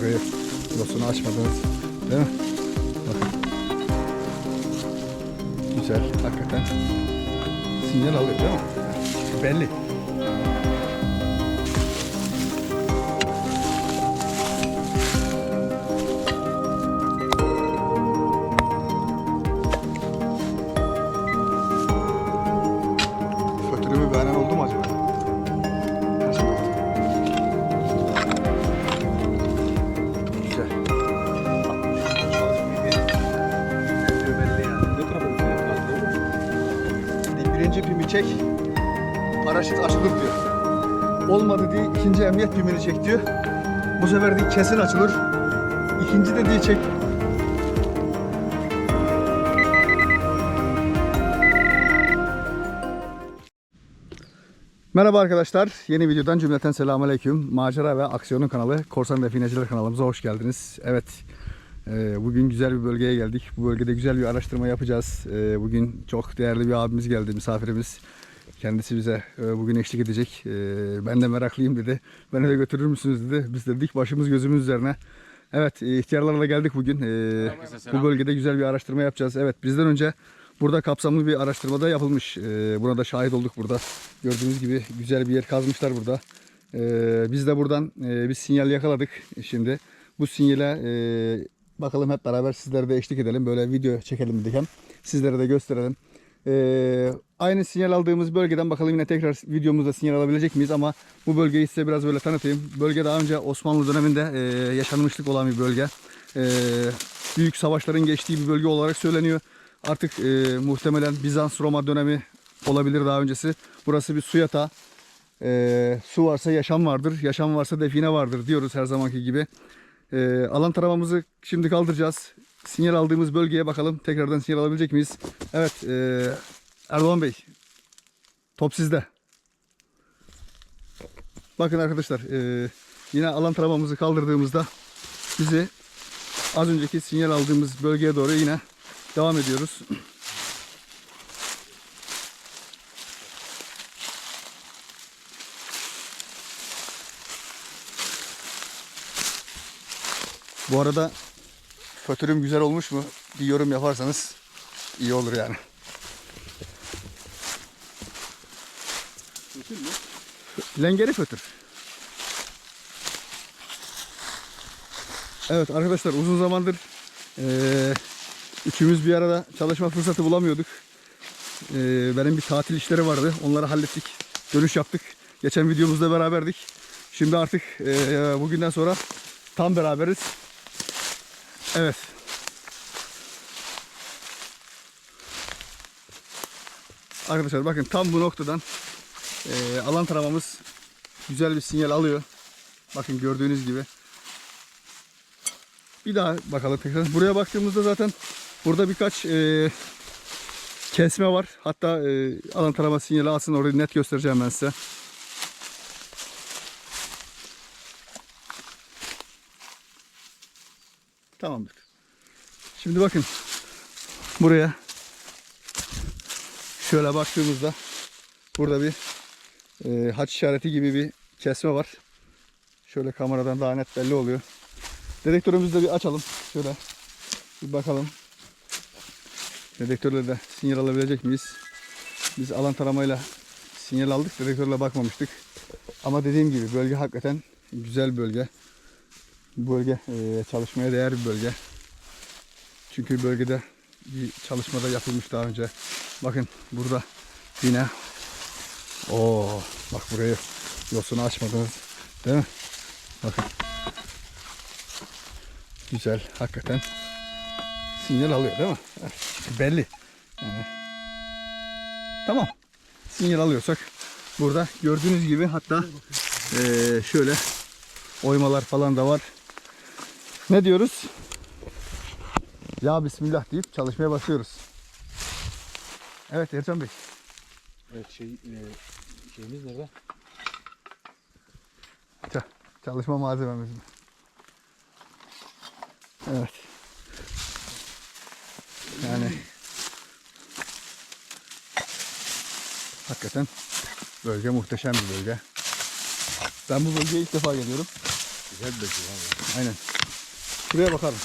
burayı yosunu açmadınız. Değil mi? Bakın. Güzel. Hakikaten sinyal alıyor değil mi? Belli. İkinci emniyet pimini çek diyor. Bu sefer de kesin açılır. İkinci de diye çek. Merhaba arkadaşlar. Yeni videodan cümleten selamünaleyküm. Macera ve Aksiyonun kanalı Korsan Defineciler kanalımıza hoş geldiniz. Evet. e, Bugün güzel bir bölgeye geldik. Bu bölgede güzel bir araştırma yapacağız. E, Bugün çok değerli bir abimiz geldi, misafirimiz. Kendisi bize e, bugün eşlik edecek. E, Ben de meraklıyım dedi. Beni de götürür müsünüz dedi. Biz de dik başımız gözümüz üzerine. Evet, e, ihtiyarlarla geldik bugün. Bu bölgede güzel bir araştırma yapacağız. Evet, bizden önce burada kapsamlı bir araştırma da yapılmış. Buna da şahit olduk burada. Gördüğünüz gibi güzel bir yer kazmışlar burada. Biz de buradan bir sinyal yakaladık şimdi. Bu sinyale bakalım hep beraber sizlere de eşlik edelim. Böyle video çekelim dedik hem. Sizlere de gösterelim. E, aynı sinyal aldığımız bölgeden bakalım yine tekrar videomuzda sinyal alabilecek miyiz ama bu bölgeyi size biraz böyle tanıtayım. Bölge daha önce Osmanlı döneminde e, yaşanmışlık olan bir bölge. E, büyük savaşların geçtiği bir bölge olarak söyleniyor. Artık e, muhtemelen Bizans-Roma dönemi olabilir daha öncesi. Burası bir su yatağı. E, su varsa yaşam vardır, yaşam varsa define vardır diyoruz her zamanki gibi. E, alan taramamızı şimdi kaldıracağız. Sinyal aldığımız bölgeye bakalım. Tekrardan sinyal alabilecek miyiz? Evet, e, Erdoğan Bey, top sizde. Bakın arkadaşlar, e, yine alan taramamızı kaldırdığımızda bizi az önceki sinyal aldığımız bölgeye doğru yine devam ediyoruz. Bu arada fötürüm güzel olmuş mu? Bir yorum yaparsanız iyi olur yani. Lengeri fötür. Evet arkadaşlar uzun zamandır eee üçümüz bir arada çalışma fırsatı bulamıyorduk. Eee, benim bir tatil işleri vardı. Onları hallettik. Dönüş yaptık. Geçen videomuzda beraberdik. Şimdi artık eee, bugünden sonra tam beraberiz. Evet. Arkadaşlar bakın tam bu noktadan eee, alan taramamız güzel bir sinyal alıyor. Bakın gördüğünüz gibi. Bir daha bakalım tekrar. Buraya baktığımızda zaten burada birkaç eee, kesme var. Hatta eee, alan tarama sinyali alsın orayı net göstereceğim ben size. Tamamdır. Şimdi bakın buraya şöyle baktığımızda burada bir eee haç işareti gibi bir kesme var. Şöyle kameradan daha net belli oluyor. Dedektörümüzü de bir açalım. Şöyle bir bakalım. Dedektörle de sinyal alabilecek miyiz? Biz alan taramayla sinyal aldık. Dedektörle bakmamıştık. Ama dediğim gibi bölge hakikaten güzel bölge. Bölge eee, çalışmaya değer bir bölge. Çünkü bölgede bir çalışmada yapılmış daha önce. Bakın burada yine o bak burayı yosunu açmadınız. Değil mi? Bakın. Güzel hakikaten sinyal alıyor değil mi? Belli. Yani. Tamam. Sinyal alıyorsak burada gördüğünüz gibi hatta eee, şöyle oymalar falan da var. Ne diyoruz? Ya Bismillah deyip çalışmaya başlıyoruz. Evet Ercan Bey. Evet şey e, şeyimiz nerede? Ça- Çalışma malzememiz. Evet. Yani hakikaten bölge muhteşem bir bölge. Ben bu bölgeye ilk defa geliyorum. Güzel bir bölge. Aynen. Şuraya bakalım.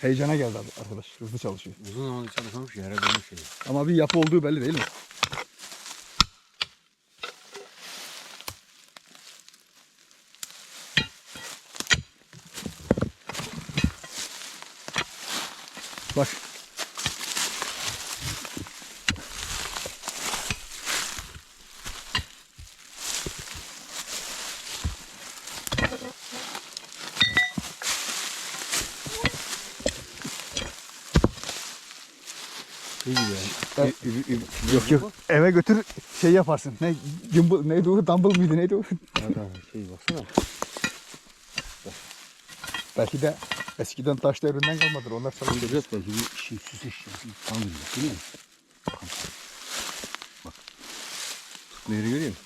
Heyecana geldi arkadaş. Hızlı çalışıyor. Uzun zamandır çalışmamış yere dönmüş şey. Ama bir yapı olduğu belli değil mi? Bak. İyi yani. Yok yok. Eve götür şey yaparsın. Ne gimbal neydi o? Dumble mıydı neydi o? Nereden şey baksana. Belki de eskiden taş devrinden kalmadır. Onlar sana Güzel belki bir şey süs eşyası. Tam güzel değil mi? Bak. Nehri görüyor musun?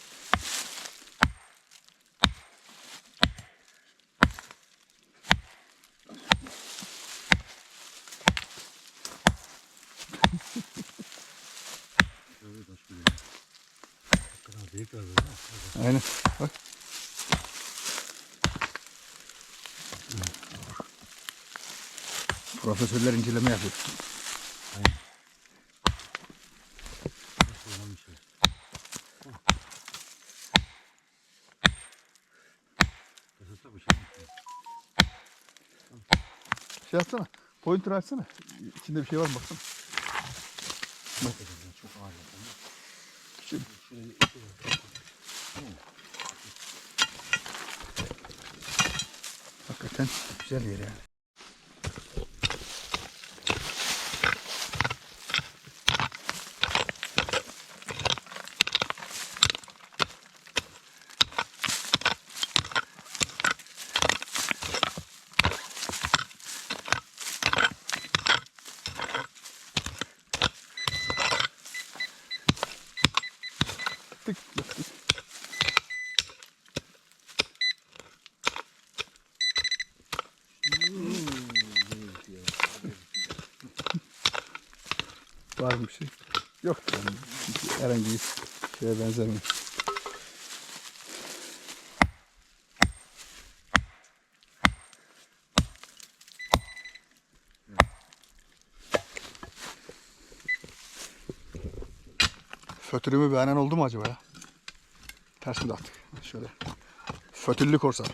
Aynen. Bak. Profesörler inceleme yapıyor. Şey yapsana. Pointer açsana. İçinde bir şey var mı baksana. Çok ağır. Hakikaten güzel yer yani. Tık tık tık. Var mı bir şey? Yok. Yani herhangi bir şeye benzemiyor. Fötürümü beğenen oldu mu acaba ya? Ters mi dağıttık? Şöyle. Fötüllü korsan.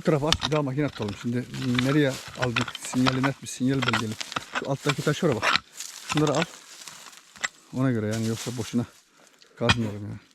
Ön tarafa at bir daha makine atalım. Şimdi nereye aldık sinyali net bir sinyal belirleyelim. Şu alttaki taşlara bak. Şunları al. Ona göre yani yoksa boşuna kazmayalım yani.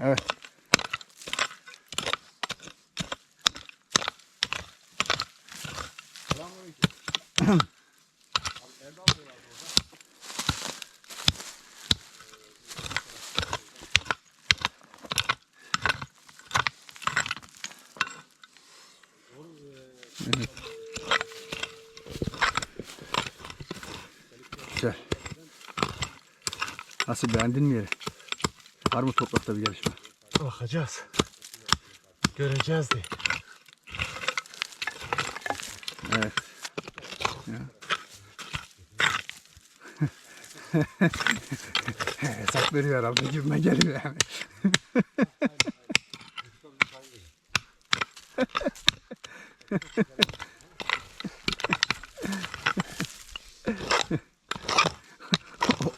Evet. Evet. Güzel. Nasıl beğendin mi yeri? Var mı toprakta bir gelişme? Bakacağız. Göreceğiz de. Evet. Ya. Hesap veriyor herhalde gibime geliyor yani.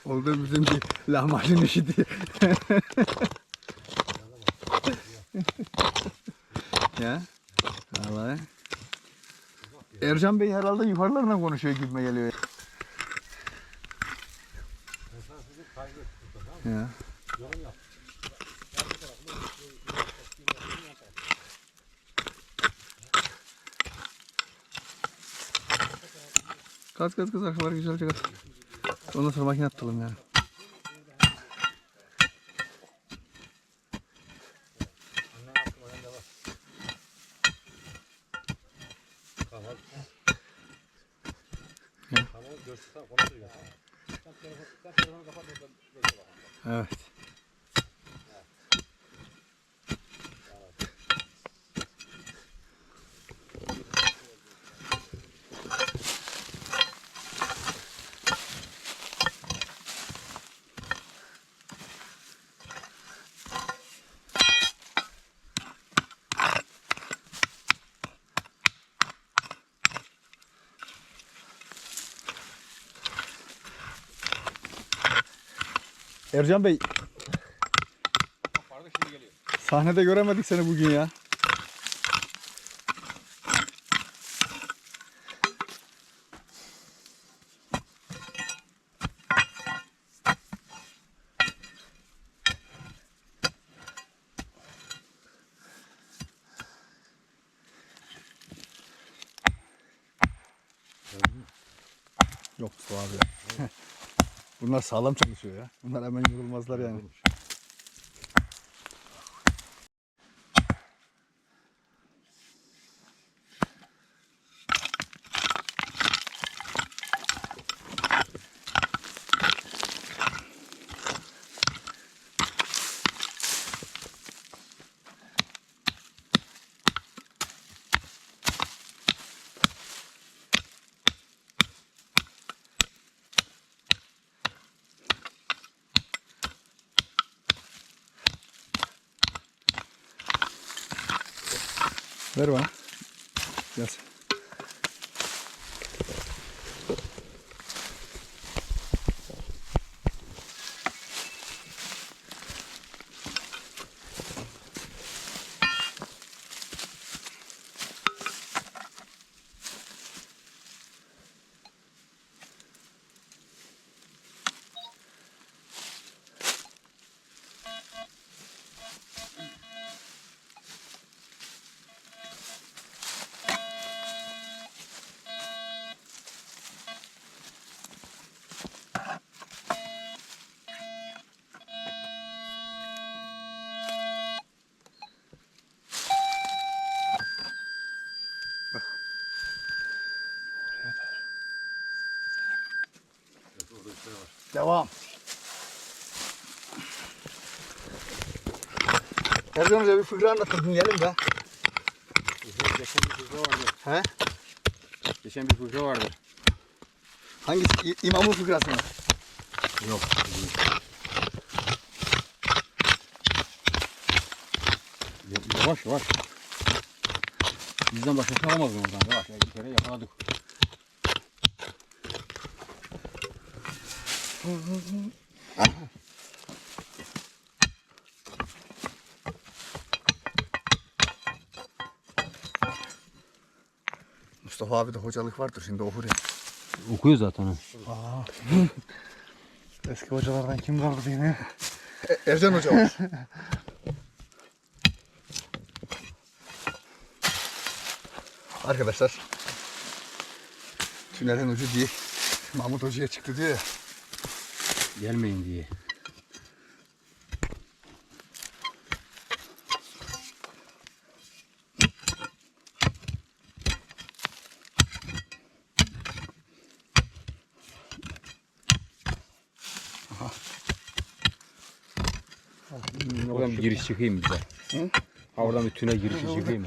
Oldu bizim bir lahmacun işi diye. ya. Vallahi. Ercan Bey herhalde yukarılarına konuşuyor gibime geliyor. Ya. Kat kat kat arkaları güzelce kat. Ondan sonra makine atalım yani. Evet. Ercan Bey. Sahnede göremedik seni bugün ya. Yok abi. Bunlar sağlam çalışıyor ya. Bunlar hemen yorulmazlar yani. Ver bana. Yaz. Devam. Erdoğan Hoca bir fıkra anlatın dinleyelim de. Geçen bir fıkra vardı. He? Geçen bir fıkra vardı. Hangisi? İ- İmamın fıkrası mı? Yok. Yavaş yavaş. Bizden başkası alamaz bunu oradan. Yavaş. Bir kere yakaladık. Mustafa abi de hocalık vardır şimdi okur ya. Okuyor zaten ha. Eski hocalardan kim kaldı yine? E- Ercan Hoca var. Arkadaşlar. Tünelin ucu diye Mahmut Hoca'ya çıktı diyor ya. Gelmeyin diye. Oradan bir giriş çıkayım bize. Hı? Ha oradan bir tünel girişi çıkayım.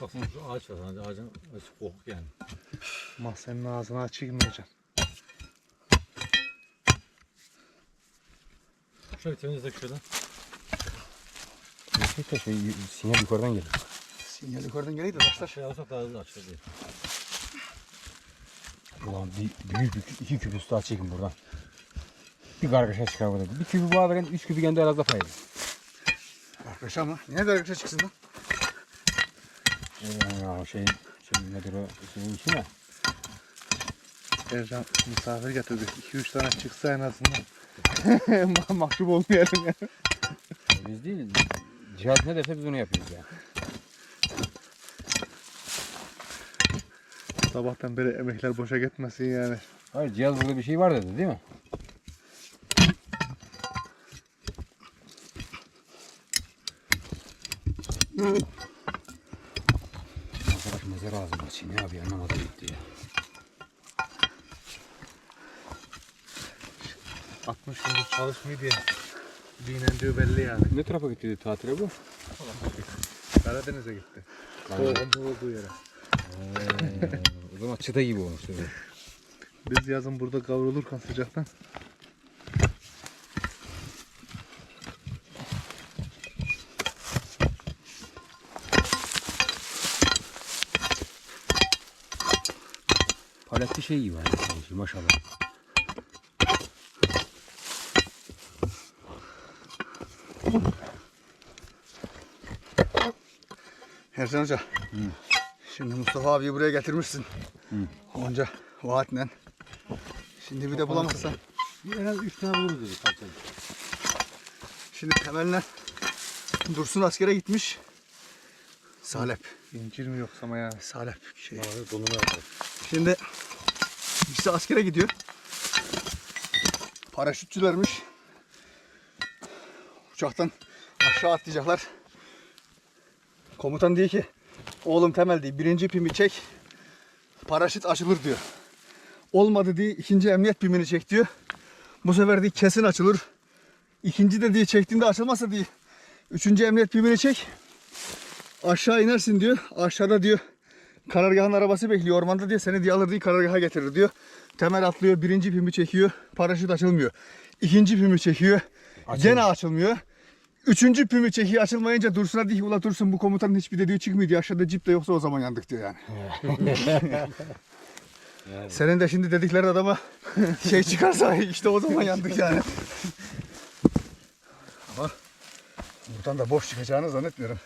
Baksana şu ağaç var. Ağacın açık kokuk yani. Ama senin ağzını aç girmeyeceğim. Şöyle temizle şuradan. Gerçekten şey sinyal yukarıdan geliyor. Sinyal yukarıdan geleydi taşlar. Şey alsak daha hızlı açılır diye. Ulan bir, büyük bir iki küp üstü çekin buradan. Bir kargaşa çıkar burada. Bir küpü bana verin, üç küpü kendi aranızda paylaşın. Arkadaş ama niye böyle çıksın lan? Ee, ya şey, şey nedir o şeyin işi ne? Ercan misafir getirdik. 2-3 tane çıksa en azından. Ma- Mahcup olmayalım ya. Biz değil, cihaz ne derse biz onu yapıyoruz ya. Sabahtan beri emekler boşa gitmesin yani. Hayır cihaz burada bir şey var dedi değil mi? Arkadaş mezar ağzını açayım ya abi anlamadım gitti ya. 60 diye. Dinlendiği belli yani. Ne tarafa gitti tatile bu? Karadeniz'e gitti. Doğum olduğu yere. Ee, o zaman çıta gibi olmuş tabii. Biz yazın burada kavrulurken sıcaktan. Paletli şey gibi yani maşallah. Ercan Hoca. Şimdi Mustafa abiyi buraya getirmişsin. Onca vaatle. Şimdi bir de bulamazsan. En az 3 tane buluruz dedik. Kaç tane. Şimdi temeline Dursun askere gitmiş. Salep. İncir mi yoksa ama yani. Salep şey. Abi yapar. Şimdi birisi askere gidiyor. Paraşütçülermiş. Uçaktan aşağı atlayacaklar. Komutan diyor ki oğlum Temel diyor birinci pimi çek paraşüt açılır diyor. Olmadı diye ikinci emniyet pimini çek diyor. Bu sefer diye kesin açılır. İkinci de diye çektiğinde açılmazsa diye üçüncü emniyet pimini çek. Aşağı inersin diyor. Aşağıda diyor karargahın arabası bekliyor ormanda diyor. Seni diye alır diye karargaha getirir diyor. Temel atlıyor. Birinci pimi çekiyor. Paraşüt açılmıyor. İkinci pimi çekiyor. Gene açılmıyor. Üçüncü pimi çekiyor. Açılmayınca Dursun'a ki ula Dursun bu komutanın hiçbir dediği çıkmıyor diyor. Aşağıda cip de yoksa o zaman yandık diyor yani. Senin de şimdi dedikleri adama şey çıkarsa işte o zaman yandık yani. Ama buradan da boş çıkacağını zannetmiyorum.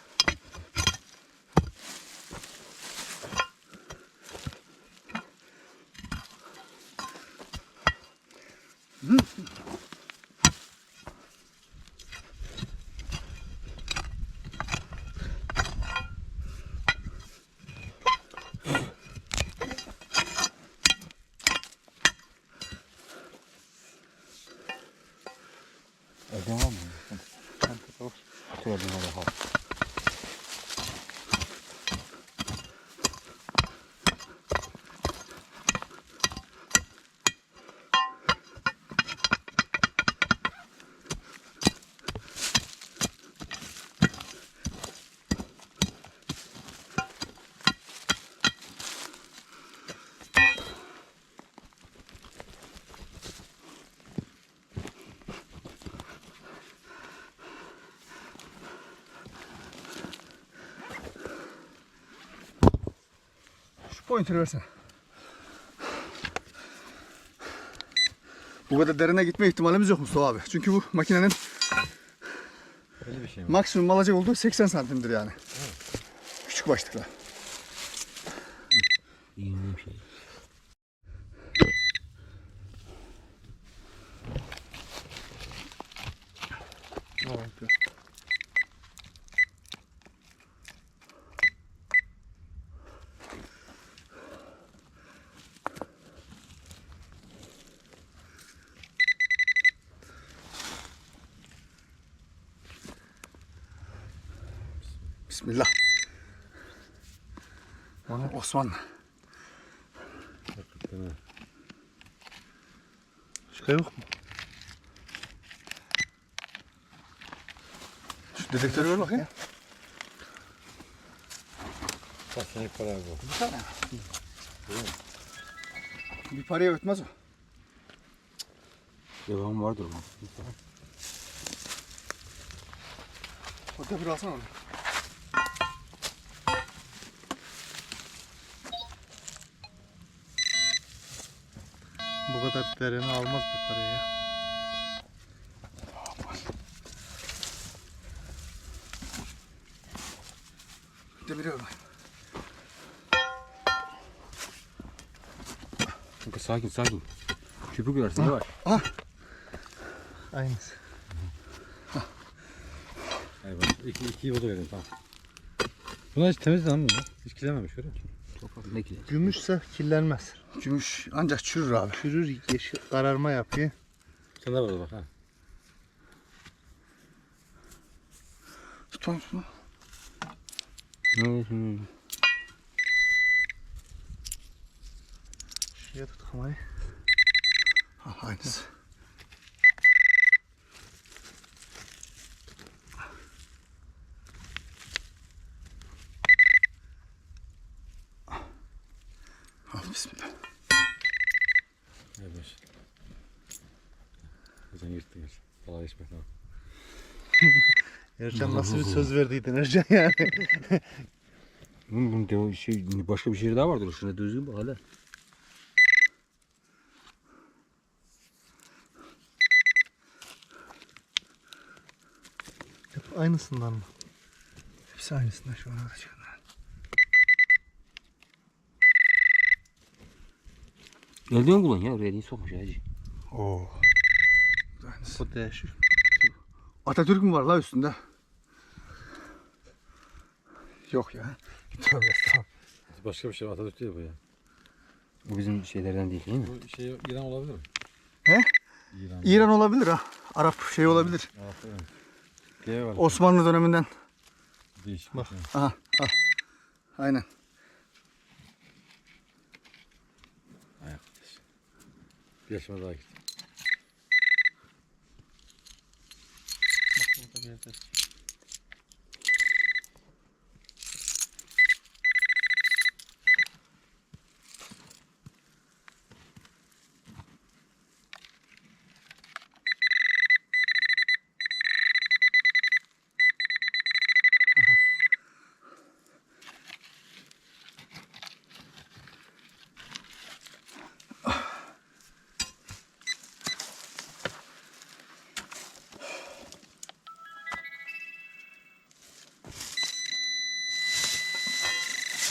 Evden var mı? Otur evden al bakalım. Şu pointeri versene. Bu kadar derine gitme ihtimalimiz yok Mustafa abi. Çünkü bu makinenin Öyle bir şey mi? maksimum alacak olduğu 80 santimdir yani. Küçük başlıkla. İğneli şey. Bismillah. Osman. Başka yok mu? Dedektörü ver bakayım. Kaç tane para bu? Bir paraya ötmez o. Devam vardır mı? O bir alsana onu. Bu kadar dereni almaz bir parayı ya. Demiri ver bakayım. Kanka sakin sakin. Köpük versin yavaş. Aynısı. Eyvallah. İki, ikiyi o da verin tamam. Bunlar hiç temiz lan bunlar. Hiç kirlenmemiş musun? Toprak ne ki? Gümüşse kirlenmez. Gümüş ancak çürür abi. Çürür yeşil kararma yapıyor. Sen de bak ha. Tut onu şunu. Ne şimdi? Şuraya tut kamerayı. Ha, aynısı. Bismillah. Eyvallah. Sen yırttın gerçi. Valla içmek lazım. Ercan nasıl bir söz verdiydin Ercan yani. Bunun, devam- şey, başka bir şey daha vardır. Şuna düzgün bak hele. Hep aynısından mı? Hepsi aynısından şu an orada Eldiven kullan ya. Oraya elini sokmuş hacı. Oo. Bu değişik. Atatürk mü var la üstünde? Yok ya. Tövbe estağfurullah. Başka bir şey. Atatürk değil bu ya. Bu bizim şeylerden değil değil mi? Bu şey İran olabilir mi? He? İran. İran olabilir ha. Arap şey olabilir. Deve var. Osmanlı döneminden. Değişik. Bak. Bak. Aha. Al. Aynen. Bir yaşıma daha gitti. Bak burada bir yerde.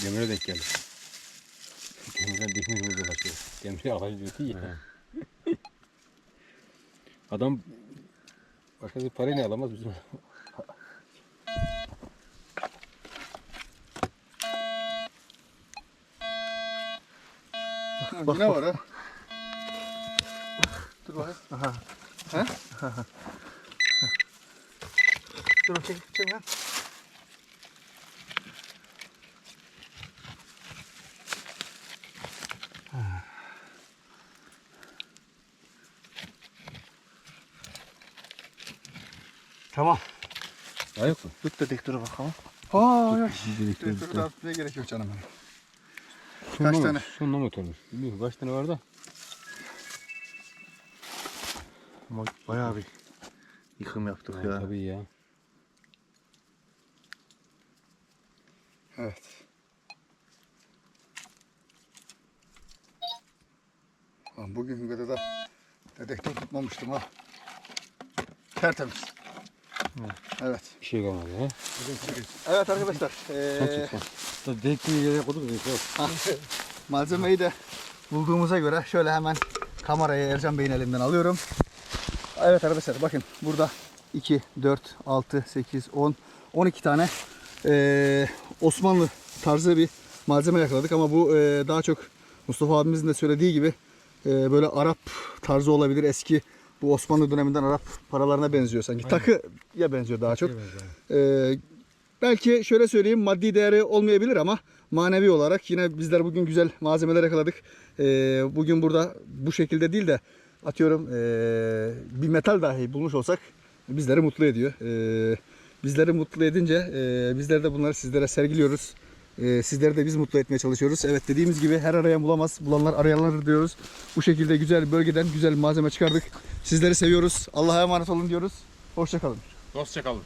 Demire denk geldi. Demirden demirimize başlıyor. Demiri ağacı diyordu ya. Adam başka bir parayla alamaz bizim. Bak, ne var ha? Dur bakayım. Aha. He? Dur bakayım. Çek lan. Tamam. Daha yok mu? Tut dedektörü bakalım. Aa. Direktör. Direktörü de atmaya gerek yok canım benim. Sonuna Kaç tane? Sonuna mı oturmuş? Bilmiyorum kaç tane var da. Ama bayağı bir yıkım yaptık Ha, ya. Tabii ya. Evet. Bugün kadar da dedektör tutmamıştım ha. Tertemiz. Evet. Bir şey kalmadı ha. Evet arkadaşlar. Da denkliği yere koyduk mu? Yok. malzemeyi de bulduğumuza göre şöyle hemen kamerayı Ercan Bey'in elinden alıyorum. Evet arkadaşlar bakın burada 2, 4, 6, 8, 10, 12 tane eee, Osmanlı tarzı bir malzeme yakaladık ama bu eee, daha çok Mustafa abimizin de söylediği gibi eee, böyle Arap tarzı olabilir eski bu Osmanlı döneminden Arap paralarına benziyor sanki. Takıya benziyor daha çok. Ee, belki şöyle söyleyeyim maddi değeri olmayabilir ama manevi olarak yine bizler bugün güzel malzemeler yakaladık. Ee, bugün burada bu şekilde değil de atıyorum ee, bir metal dahi bulmuş olsak bizleri mutlu ediyor. Ee, bizleri mutlu edince e, bizler de bunları sizlere sergiliyoruz. E, sizleri de biz mutlu etmeye çalışıyoruz. Evet dediğimiz gibi her arayan bulamaz. Bulanlar arayanlar diyoruz. Bu şekilde güzel bölgeden güzel malzeme çıkardık. Sizleri seviyoruz. Allah'a emanet olun diyoruz. Hoşçakalın. Hoşçakalın.